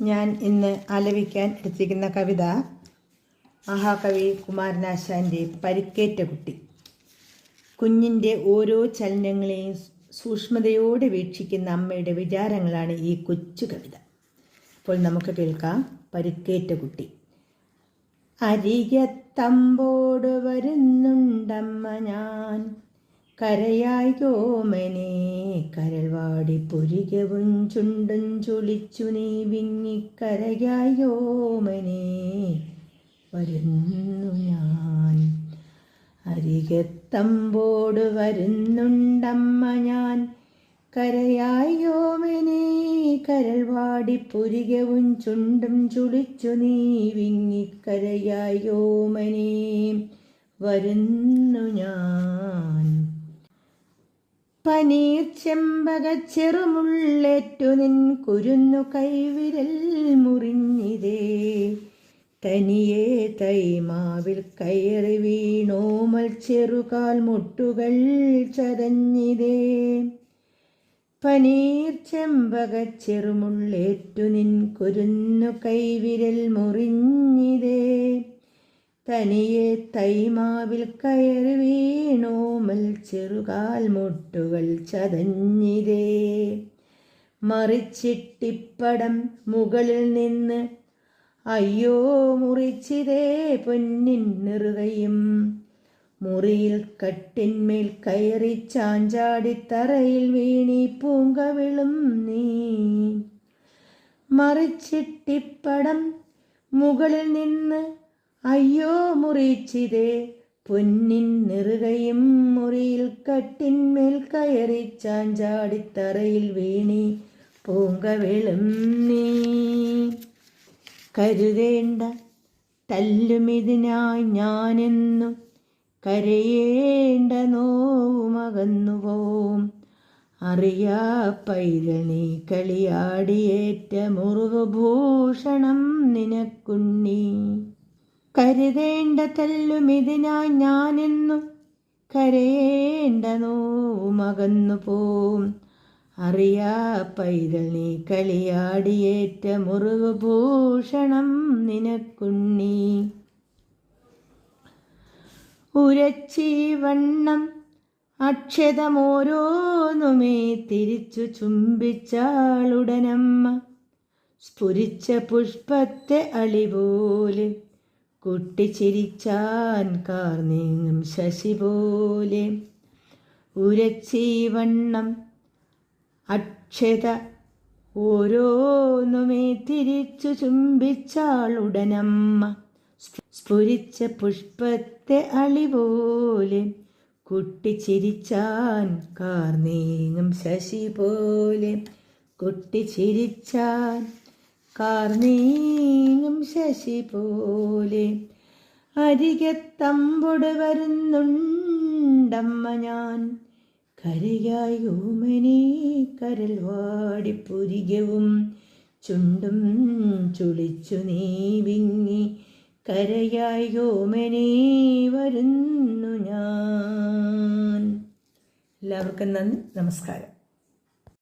ഞാൻ ഇന്ന് ആലപിക്കാൻ എടുത്തിരിക്കുന്ന കവിത മഹാകവി കുമാരനാശാന്റെ പരിക്കേറ്റ കുട്ടി. കുഞ്ഞിന്റെ ഓരോ ചലനങ്ങളെയും സൂക്ഷ്മതയോടെ വീക്ഷിക്കുന്ന അമ്മയുടെ വിചാരങ്ങളാണ് ഈ കൊച്ചു കവിത. അപ്പോൾ നമുക്ക് കേൾക്കാം. പരിക്കേറ്റ കുട്ടി. അരികത്തമ്പോട് വരുന്നുണ്ടമ്മ ഞാൻ. കരയായി ഓമനെ കരൾവാടി പുരികവും ചുണ്ടും ചുളിച്ചു നീ വിങ്ങിക്കരയായി ഓമനെ വരുന്നു ഞാൻ. അരികത്തമ്പോട് വരുന്നുണ്ടമ്മ ഞാൻ. കരയായി ഓമനെ കരൾവാടി പുരികവും ചുണ്ടും ചുളിച്ചു നീ വിങ്ങിക്കരയായി ഓമനെ വരുന്നു ഞാൻ. പനീർ ചെമ്പക ചെറുമുള്ളേറ്റു നിൻ കുരുന്നു കൈവിരൽ മുറിഞ്ഞിതേ. തനിയെ തൈമാവിൽ കയറി വീണോമൽ ചെറുകാൽ മുട്ടുകൾ ചതഞ്ഞിതേ. പനീർ ചെമ്പക ചെറുമുള്ളേറ്റു നിൻ കുരുന്നു കൈവിരൽ മുറിഞ്ഞിതേ. തനിയെ തൈമാവിൽ കയറി വീണോമൽ ചെറുകാൽ മുട്ടുകൾ ചതഞ്ഞിരേ. മറിച്ചിട്ടിപ്പടം മുകളിൽ നിന്ന് അയ്യോ മുറിച്ചിതേ പൊന്നിൻ നിറുകയും. മുറിയിൽ കട്ടിന്മേൽ കയറി ചാഞ്ചാടിത്തറയിൽ വീണി പൂങ്കവിളും നീ. മറിച്ചിട്ടിപ്പടം മുകളിൽ നിന്ന് അയ്യോ മുറിച്ചിതേ പൊന്നിൻ നെറുകയും മുറിയിൽ കട്ടിന്മേൽ കയറി ചാഞ്ചാടിത്തറയിൽ വീണി പൂങ്കവിളും നീ. കരുതേണ്ട തല്ലുമിതിനായി ഞാനെന്നും കരയേണ്ട നോവുമകന്നുപോം അറിയാ പൈതൽ നീ കളിയാടിയേറ്റ മുറുകുഭൂഷണം നിനക്കുണ്ണി. കരുതേണ്ട തല്ലുമിതിനായി ഞാനെന്നു കരയേണ്ട നോവുമകന്നു പോം. അറിയാ പൈതൽ നീ കളിയാടിയേറ്റ മുറിവ് ഭൂഷണം നിനക്കുണ്ണി. ഉരച്ചി വണ്ണം അക്ഷതമോരോന്നുമേ തിരിച്ചു ചുംബിച്ചാളുടനമ്മ. സ്ഫുരിച്ച പുഷ്പത്തെ അളിപോലെ കുട്ടിച്ചിരിച്ചാൻ കാർനീങ്ങും ശശി പോലെ. ഉരച്ചീവണ്ണം അക്ഷത ഓരോന്നുമേ തിരിച്ചു ചുംബിച്ചാളുടനമ്മ സ്ഫുരിച്ച പുഷ്പത്തെ അളിപോലെ കുട്ടിച്ചിരിച്ചാൻ കാർനീങ്ങും ശശി പോലെ. കുട്ടിച്ചിരിച്ചാൻ കാർനീങ്ങും ശശി പോലെ അരികത്തമ്പൊട് വരുന്നുണ്ടമ്മ ഞാൻ. കരയായി ഓമനെ കരൽ വാടിപ്പുരികവും ചുണ്ടും ചുളിച്ചു നീ വിങ്ങി വരുന്നു ഞാൻ. എല്ലാവർക്കും നന്ദി നമസ്കാരം.